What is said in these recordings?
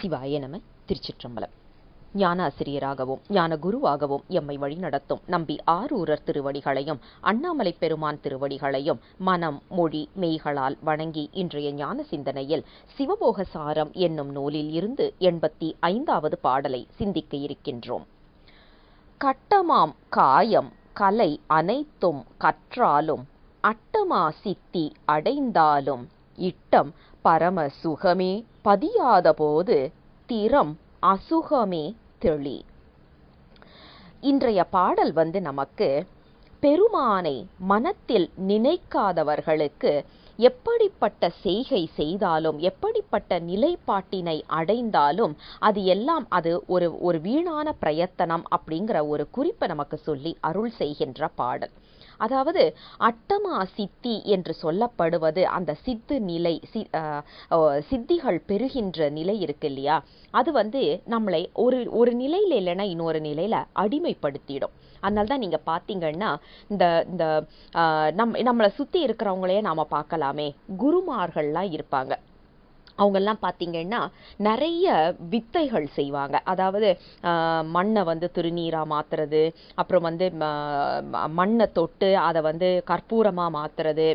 சிவாய நம திருச்சிற்றம்பலம். ஞானாசிரியராகவும் ஞான குருவாகவும் எம்மை வழிநடத்தும் நம்பி ஆரூரர் திருவடிகளையும் அண்ணாமலை பெருமான் திருவடிகளையும் மனம் மொழி மெய்களால் வணங்கி இன்றைய ஞான சிந்தனையில் சிவபோக சாரம் என்னும் நூலில் இருந்து எண்பத்தி ஐந்தாவது பாடலை சிந்திக்க இருக்கின்றோம். கட்டமாம் காயம் கலை அனைத்தும் கற்றாலும் அட்டமா சித்தி அடைந்தாலும் இட்டம் பரம சுகமே பதியாதபோது திறம் அசுகமே தெளி. இன்றைய பாடல் வந்து நமக்கு பெருமானை மனத்தில் நினைக்காதவர்களுக்கு எப்படிப்பட்ட செய்கை செய்தாலும் எப்படிப்பட்ட நிலைப்பாட்டினை அடைந்தாலும் அது எல்லாம் அது ஒரு ஒரு வீணான பிரயத்தனம் அப்படிங்கிற ஒரு குறிப்பை நமக்கு சொல்லி அருள் செய்கின்ற பாடல். அதாவது அட்டமா சித்தி என்று சொல்லப்படுவது அந்த சித்து நிலை சி சித்திகள் பெறுகின்ற நிலை இருக்கு இல்லையா? அது வந்து நம்மளை ஒரு ஒரு நிலையில் இல்லைன்னா இன்னொரு நிலையில் அடிமைப்படுத்திடும். அதனால தான் நீங்கள் பார்த்தீங்கன்னா இந்த இந்த நம் நம்மளை சுற்றி இருக்கிறவங்களையே நாம் பார்க்கலாமே. குருமார்கள்லாம் இருப்பாங்க. அவங்கெல்லாம் பார்த்தீங்கன்னா நிறைய வித்தைகள் செய்வாங்க. அதாவது மண்ணை வந்து திருநீராக மாற்றுறது அப்புறம் வந்து மண்ணை தொட்டு அதை வந்து கற்பூரமாக மாற்றுறது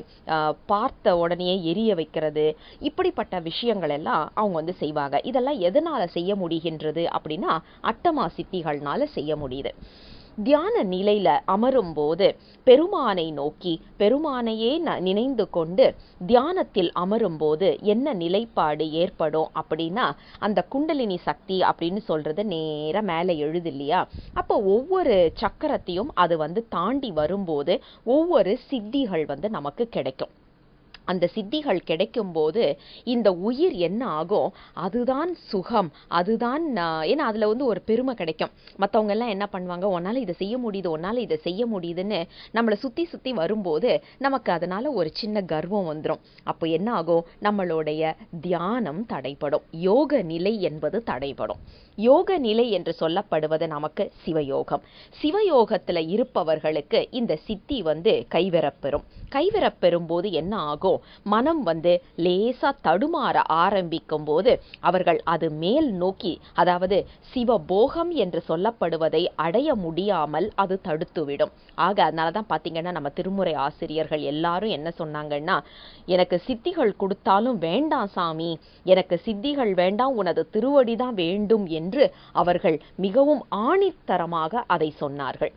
பார்த்த உடனே எரிய வைக்கிறது இப்படிப்பட்ட விஷயங்கள் எல்லாம் அவங்க வந்து செய்வாங்க. இதெல்லாம் எதனால் செய்ய முடிகின்றது அப்படின்னா அட்டமா சித்திகள்னால செய்ய முடியுது. தியான நிலையில அமரும் போது பெருமானை நோக்கி பெருமானையே நினைந்து கொண்டு தியானத்தில் அமரும் போது என்ன நிலைப்பாடு ஏற்படும்? அப்படின்னா அந்த குண்டலினி சக்தி அப்படின்னு சொல்றது நேர மேலே எழுது இல்லையா அப்போ ஒவ்வொரு சக்கரத்தையும் அது வந்து தாண்டி வரும்போது ஒவ்வொரு சித்திகள் வந்து நமக்கு கிடைக்கும். அந்த சித்திகள் கிடைக்கும்போது இந்த உயிர் என்ன ஆகும் அதுதான் சுகம் அதுதான் ஏன்னா அதில் வந்து ஒரு பெருமை கிடைக்கும். மற்றவங்க எல்லாம் என்ன பண்ணுவாங்க உன்னால் இதை செய்ய முடியுது உன்னால் இதை செய்ய முடியுதுன்னு நம்மளை சுற்றி சுற்றி வரும்போது நமக்கு அதனால் ஒரு சின்ன கர்வம் வந்துடும் அப்போ என்ன ஆகும் நம்மளுடைய தியானம் தடைப்படும் யோக நிலை என்பது தடைப்படும் யோக நிலை என்று சொல்லப்படுவது நமக்கு சிவயோகம். சிவயோகத்தில் இருப்பவர்களுக்கு இந்த சித்தி வந்து கைவரப்பெறும் கைவரப்பெறும் போது என்ன ஆகும் மனம் வந்து லேசா தடுமாற ஆரம்பிக்கும் போது அவர்கள் அது மேல் நோக்கி அதாவது சிவபோகம் என்று சொல்லப்படுவதை அடைய முடியாமல் அது தடுத்துவிடும். ஆக அதனால தான் பார்த்தீங்கன்னா நம்ம திருமுறை ஆசிரியர்கள் எல்லாரும் என்ன சொன்னாங்கன்னா எனக்கு சித்திகள் கொடுத்தாலும் வேண்டாம் சாமி எனக்கு சித்திகள் வேண்டாம் உனது திருவடி தான் வேண்டும் என்று அவர்கள் மிகவும் ஆணித்தரமாக அதை சொன்னார்கள்.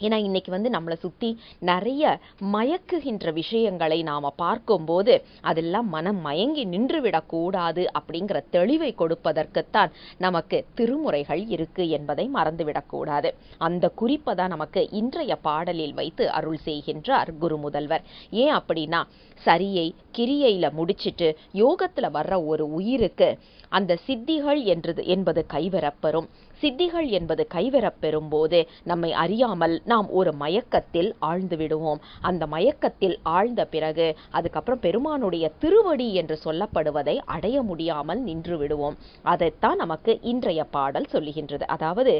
ஏன்னா இன்றைக்கி வந்து நம்மளை சுற்றி நிறைய மயக்குகின்ற விஷயங்களை நாம் பார்க்கும்போது அதெல்லாம் மனம் மயங்கி நின்றுவிடக்கூடாது அப்படிங்கிற தெளிவை கொடுப்பதற்குத்தான் நமக்கு திருமுறைகள் இருக்குது என்பதை மறந்துவிடக்கூடாது அந்த குறிப்பை தான் நமக்கு இன்றைய பாடலில் வைத்து அருள் செய்கின்றார் குரு முதல்வர். ஏன் அப்படின்னா சரியை கிரியையில் முடிச்சிட்டு யோகத்தில் வர்ற ஒரு உயிருக்கு அந்த சித்திகள் என்றது என்பது கைவரப்பெறும் சித்திகள் என்பது கைவரப்பெறும் போது நம்மை அறியாமல் நாம் ஒரு மயக்கத்தில் ஆழ்ந்து விடுவோம். அந்த மயக்கத்தில் ஆழ்ந்த பிறகு அதுக்கப்புறம் பெருமானுடைய திருவடி என்று சொல்லப்படுவதை அடைய முடியாமல் நின்று விடுவோம். அதைத்தான் நமக்கு இன்றைய பாடல் சொல்லுகின்றது. அதாவது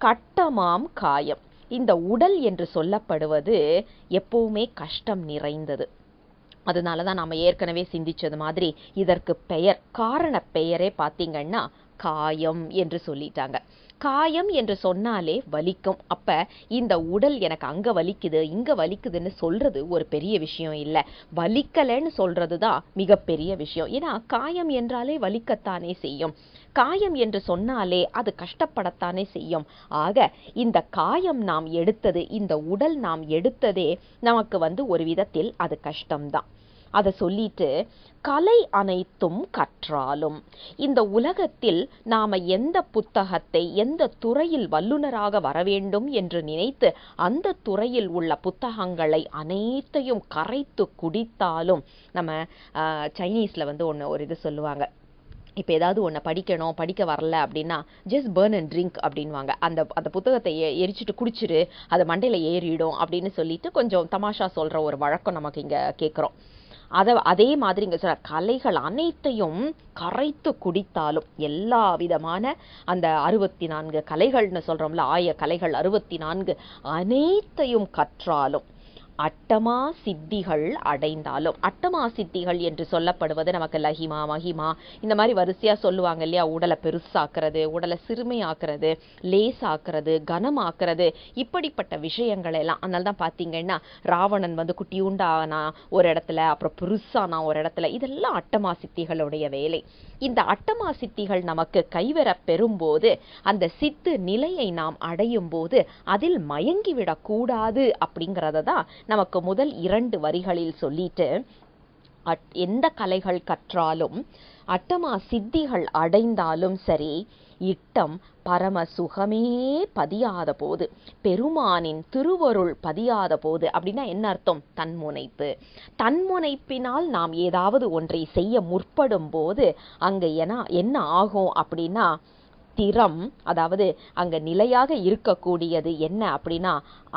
கட்டமாம் காயம். இந்த உடல் என்று சொல்லப்படுவது எப்பவுமே கஷ்டம் நிறைந்தது. அதனால தான் நாம் ஏற்கனவே சிந்திச்சது மாதிரி இதற்கு பெயர் காரண பெயரே பார்த்தீங்கன்னா காயம் என்று சொல்லிட்டாங்க. காயம் என்று சொன்னாலே வலிக்கும். அப்ப இந்த உடல் எனக்கு அங்க வலிக்குது இங்க வலிக்குதுன்னு சொல்றது ஒரு பெரிய விஷயம் இல்லை. வலிக்கலைன்னு சொல்றது தான் மிகப்பெரிய விஷயம். ஏன்னா காயம் என்றாலே வலிக்கத்தானே செய்யும். காயம் என்று சொன்னாலே அது கஷ்டப்படத்தானே செய்யும். ஆக இந்த காயம் நாம் எடுத்தது இந்த உடல் நாம் எடுத்ததே நமக்கு வந்து ஒரு விதத்தில் அது கஷ்டம்தான். அதை சொல்லிட்டு கலை அனைத்தும் கற்றாலும். இந்த உலகத்தில் நாம எந்த புத்தகத்தை எந்த துறையில் வல்லுநராக வர வேண்டும் என்று நினைத்து அந்த துறையில் உள்ள புத்தகங்களை அனைத்தையும் கரைத்து குடித்தாலும் நம்ம சைனீஸில் வந்து ஒன்று ஒரு இது சொல்லுவாங்க. இப்போ ஏதாவது ஒன்று படிக்கணும் படிக்க வரல அப்படின்னா ஜஸ்ட் பேர்ன் அண்ட் ட்ரிங்க் அப்படின்வாங்க அந்த அந்த புத்தகத்தை எரிச்சிட்டு குடிச்சிரு அது மண்டையில் ஏறிடும் அப்படின்னு சொல்லிட்டு கொஞ்சம் தமாஷா சொல்கிற ஒரு வழக்கம் நமக்கு இங்கே கேட்குறோம் அதை அதே மாதிரி இங்கே சொல்ற கலைகள் அனைத்தையும் கரைத்து குடித்தாலும் எல்லா விதமான அந்த அறுபத்தி நான்கு கலைகள்னு சொல்கிறோம்ல ஆய கலைகள் அறுபத்தி நான்கு அனைத்தையும் கற்றாலும் அட்டமா சித்திகள் அடைந்தாலும் அட்டமா சித்திகள் என்று சொல்லப்படுவது நமக்கு லஹிமா மஹிமா இந்த மாதிரி வரிசையாக சொல்லுவாங்க இல்லையா? உடலை பெருசாக்குறது உடலை சிறுமையாக்குறது லேசாக்குறது கனமாக்குறது இப்படிப்பட்ட விஷயங்கள் எல்லாம் அதனால தான் பார்த்தீங்கன்னா ராவணன் வந்து குட்டியுண்டானா ஒரு இடத்துல அப்புறம் பெருசானா ஒரு இடத்துல இதெல்லாம் அட்டமா சித்திகளுடைய வேலை. இந்த அட்டமா சித்திகள் நமக்கு கைவரப் பெறும்போது அந்த சித்து நிலையை நாம் அடையும் போது அதில் மயங்கிவிடக்கூடாது அப்படிங்கிறத தான் நமக்கு முதல் இரண்டு வரிகளில் சொல்லிட்டு அட் எந்த கலைகள் கற்றாலும் அட்டமா சித்திகள் அடைந்தாலும் சரி இட்டம் பரம சுகமே பதியாத போது பெருமானின் திருவருள் பதியாத போது அப்படின்னா என்ன அர்த்தம்? தன்முனைப்பு. தன்முனைப்பினால் நாம் ஏதாவது ஒன்றை செய்ய முற்படும் போது அங்கே என்ன என்ன ஆகும் அப்படின்னா திறம் அதாவது அங்க நிலையாக இருக்கக்கூடியது என்ன அப்படின்னா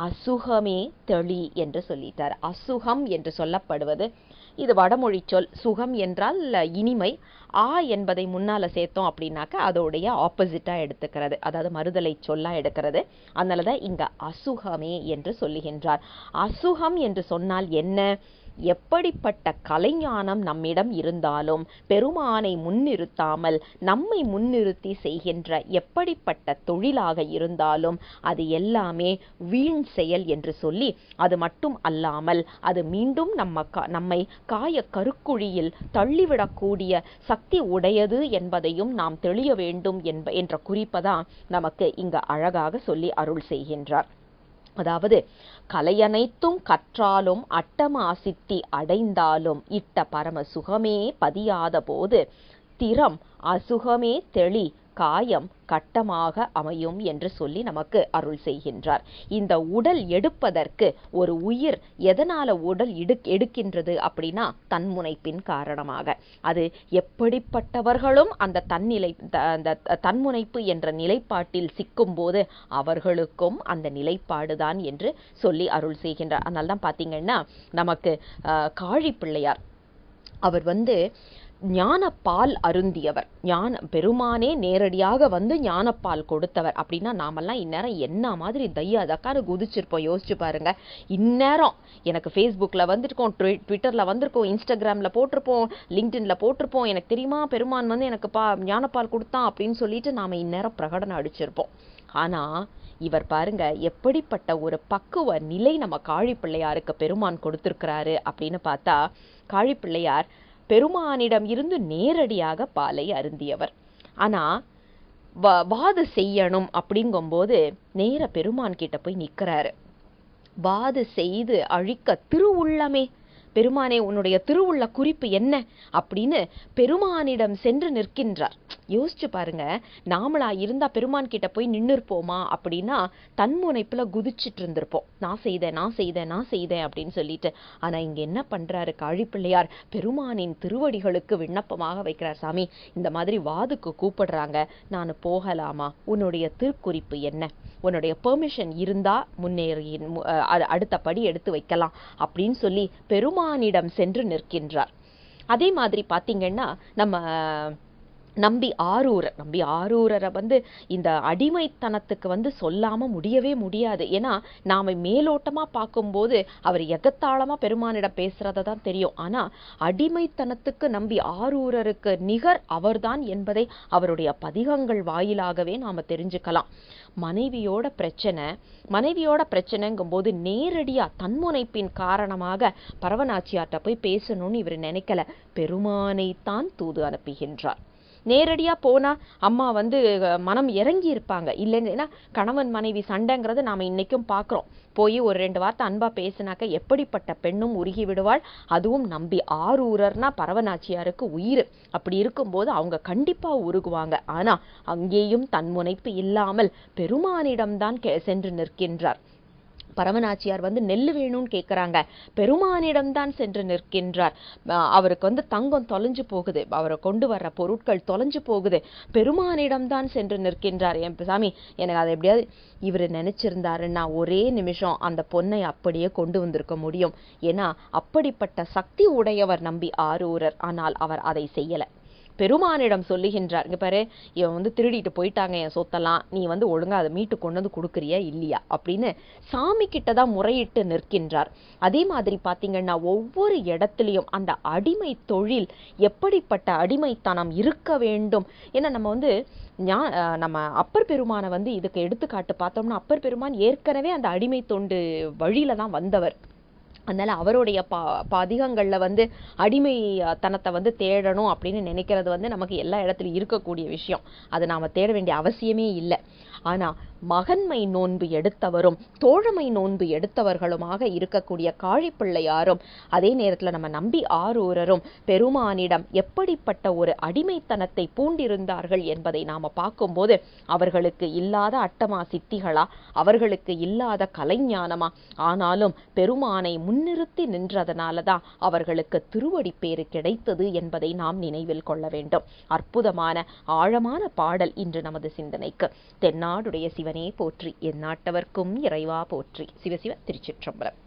அசுகமே தெளி என்று சொல்லிட்டார். அசுகம் என்று சொல்லப்படுவது இது வடமொழி சொல் சுகம் என்றால் இனிமை. ஆ என்பதை முன்னால் சேர்த்தோம் அப்படின்னாக்கா அதோடைய ஆப்போசிட்டாக எடுத்துக்கிறது. அதாவது மறுதலை சொல்லா எடுக்கிறது. அதனால தான் இங்கே அசுகமே என்று சொல்லுகின்றார். அசுகம் என்று சொன்னால் என்ன? எப்படிப்பட்ட கலைஞானம் நம்மிடம் இருந்தாலும் பெருமானை முன்னிறுத்தாமல் நம்மை முன்னிறுத்தி செய்கின்ற எப்படிப்பட்ட தொழிலாக இருந்தாலும் அது எல்லாமே வீண் செயல் என்று சொல்லி அது மட்டும் அல்லாமல் அது மீண்டும் நம்ம நம்மை காய கருக்குழியில் தள்ளிவிடக்கூடிய சக்தி உடையது என்பதையும் நாம் தெளிய வேண்டும் என்ப என்ற குறிப்பதான் நமக்கு இங்கு அழகாக சொல்லி அருள் செய்கின்றார். அதாவது கலையனைத்தும் கற்றாலும் அட்டமாசித்தி அடைந்தாலும் இட்ட பரம சுகமே பதியாத போது திறம் அசுகமே தெளி காயம் கட்டமாக அமையும் என்று சொல்லி நமக்கு அருள் செய்கின்றார். இந்த உடல் எடுப்பதற்கு ஒரு உயிர் எதனால உடல் எடுக் எடுக்கின்றது அப்படின்னா தன்முனைப்பின் காரணமாக. அது எப்படிப்பட்டவர்களும் அந்த தன்னிலை த- அந்த தன்முனைப்பு என்ற நிலைப்பாட்டில் சிக்கும்போது அவர்களுக்கும் அந்த நிலைப்பாடுதான் என்று சொல்லி அருள் செய்கின்றார். அதனால தான் பார்த்தீங்கன்னா நமக்கு காழி பிள்ளையார் அவர் வந்து ஞானப்பால் அருந்தியவர். ஞான பெருமானே நேரடியாக வந்து ஞானப்பால் கொடுத்தவர். அப்படின்னா நாமெல்லாம் இந்நேரம் என்ன மாதிரி தையா அதக்கான குதிச்சிருப்போம். யோசிச்சு பாருங்க. இந்நேரம் எனக்கு ஃபேஸ்புக்கில் வந்திருக்கோம் ட்வி- ட்விட்டரில் வந்திருக்கோம் இன்ஸ்டாகிராமில் போட்டிருப்போம் லிங்க்டின்ல போட்டிருப்போம். எனக்கு தெரியுமா பெருமான் வந்து எனக்கு பா ஞானப்பால் கொடுத்தான் அப்படின்னு சொல்லிட்டு நாம இந்நேரம் பிரகடனம் அடிச்சிருப்போம். ஆனால் இவர் பாருங்க எப்படிப்பட்ட ஒரு பக்குவ நிலை நம்ம காழி பிள்ளையாருக்கு பெருமான் கொடுத்துருக்கிறாரு அப்படின்னு பார்த்தா காழி பிள்ளையார் பெருமானிடம் இருந்து நேரடியாக பாலை அருந்தியவர். ஆனா வா- வாது செய்யணும் அப்படிங்கும்போது நேர பெருமான் கிட்ட போய் நிக்கிறாரு. வாது செய்து அழிக்க திருவுள்ளமே. பெருமானே உன்னுடைய திருவுள்ள குறிப்பு என்ன? அப்படின்னு பெருமானிடம் சென்று நிற்கின்றார். யோசிச்சு பாருங்க நாமளா இருந்தா பெருமான் கிட்ட போய் நின்றுருப்போமா அப்படின்னா தன்முனைப்புல குதிச்சிட்டு இருந்திருப்போம். நான் செய்தேன் நான் செய்தேன் நான் செய்தேன் அப்படின்னு சொல்லிட்டு. ஆனா இங்க என்ன பண்றாரு காழிப்பிள்ளையார்? பெருமானின் திருவடிகளுக்கு விண்ணப்பமாக வைக்கிறார் சாமி. இந்த மாதிரி வாதுக்கு கூப்பிடுறாங்க. நான் போகலாமா? உன்னுடைய திருக்குறிப்பு என்ன? உன்னுடைய பெர்மிஷன் இருந்தா முன்னேறி அடுத்த படி எடுத்து வைக்கலாம் அப்படின்னு சொல்லி பெருமான் பகவானிடம் சென்று நிற்கின்றார். அதே மாதிரி பார்த்தீங்கன்னா நம்ம நம்பி ஆரூரர் நம்பி ஆரூரரை வந்து இந்த அடிமைத்தனத்துக்கு வந்து சொல்லாமல் முடியவே முடியாது. ஏன்னா நாம மேலோட்டமாக பார்க்கும்போது அவர் எகத்தாளமாக பெருமானிடம் பேசுகிறத தான் தெரியும். ஆனால் அடிமைத்தனத்துக்கு நம்பி ஆரூரருக்கு நிகர் அவர்தான் என்பதை அவருடைய பதிகங்கள் வாயிலாகவே நாம் தெரிஞ்சுக்கலாம். மனைவியோட பிரச்சனை மனைவியோட பிரச்சனைங்கும்போது நேரடியாக தன்முனைப்பின் காரணமாக பரவநாச்சியார்கிட்ட போய் பேசணும்னு இவர் நினைக்கல. பெருமானைத்தான் தூது அனுப்புகின்றார். நேரடியாக போனால் அம்மா வந்து மனம் இறங்கி இருப்பாங்க இல்லைன்னா கணவன் மனைவி சண்டைங்கிறது நாம் இன்றைக்கும் பார்க்குறோம் போய் ஒரு ரெண்டு வார்த்தை அன்பாக பேசினாக்க எப்படிப்பட்ட பெண்ணும் உருகி விடுவாள்? அதுவும் நம்பி ஆரூரர்னா பரவநாச்சியாருக்கு உயிர். அப்படி இருக்கும்போது அவங்க கண்டிப்பாக உருகுவாங்க. ஆனால் அங்கேயும் தன்முனைப்பு இல்லாமல் பெருமானிடம்தான் கே சென்று நிற்கின்றார். பரமநாச்சியார் வந்து நெல் வேணும்னு கேட்குறாங்க பெருமானிடம்தான் சென்று நிற்கின்றார். அவருக்கு வந்து தங்கம் தொலைஞ்சு போகுது. அவரை கொண்டு வர்ற பொருட்கள் தொலைஞ்சு போகுது. பெருமானிடம்தான் சென்று நிற்கின்றார். என் சாமி எனக்கு அதை எப்படியாவது இவர் நினைச்சிருந்தாருன்னா ஒரே நிமிஷம் அந்த பொண்ணை அப்படியே கொண்டு வந்திருக்க முடியும். ஏன்னா அப்படிப்பட்ட சக்தி உடையவர் நம்பி ஆரூரர். ஆனால் அவர் அதை செய்யலை. பெருமானிடம் சொல்லுகின்றார். இங்கே பாரு இவன் வந்து திருடிட்டு போயிட்டாங்க என் சொத்தெல்லாம். நீ வந்து ஒழுங்காக அதை மீட்டு கொண்டு வந்து கொடுக்குறியா இல்லையா? அப்படின்னு சாமி கிட்ட தான் முறையிட்டு நிற்கின்றார். அதே மாதிரி பார்த்தீங்கன்னா ஒவ்வொரு இடத்துலையும் அந்த அடிமை தொழில் எப்படிப்பட்ட அடிமைத்தனம் இருக்க வேண்டும்? ஏன்னா நம்ம வந்து ஞா- நம்ம அப்பர் பெருமானை வந்து இதுக்கு எடுத்துக்காட்டு பார்த்தோம்னா அப்பர் பெருமான் ஏற்கனவே அந்த அடிமை தொண்டு வழியில தான் வந்தவர். அதனால அவருடைய பா பதிகங்களில் வந்து அடிமைத்தனத்தை வந்து தேடணும் அப்படின்னு நினைக்கிறது வந்து நமக்கு எல்லா இடத்துலையும் இருக்கக்கூடிய விஷயம். அது நாம் தேட வேண்டிய அவசியமே இல்லை. ஆனா மகன்மை நோன்பு எடுத்தவரும் தோழமை நோன்பு எடுத்தவர்களுமாக இருக்கக்கூடிய காழிப்பிள்ளையாரும் அதே நேரத்தில் நம்ம நம்பி ஆரூரரும் பெருமானிடம் எப்படிப்பட்ட ஒரு அடிமைத்தனத்தை பூண்டிருந்தார்கள் என்பதை நாம பார்க்கும்போது அவர்களுக்கு இல்லாத அட்டமா சித்திகளா அவர்களுக்கு இல்லாத கலைஞானமா ஆனாலும் பெருமானை முன்னிறுத்தி நின்றதனால தான் அவர்களுக்கு திருவடி பேறு கிடைத்தது என்பதை நாம் நினைவில் கொள்ள வேண்டும். அற்புதமான ஆழமான பாடல் இன்று நமது சிந்தனைக்கு. தென்னா தென்னாடுடைய சிவனே போற்றி எந்நாட்டவர்க்கும் இறைவா போற்றி. சிவசிவ திருச்சிற்றம்பலம்.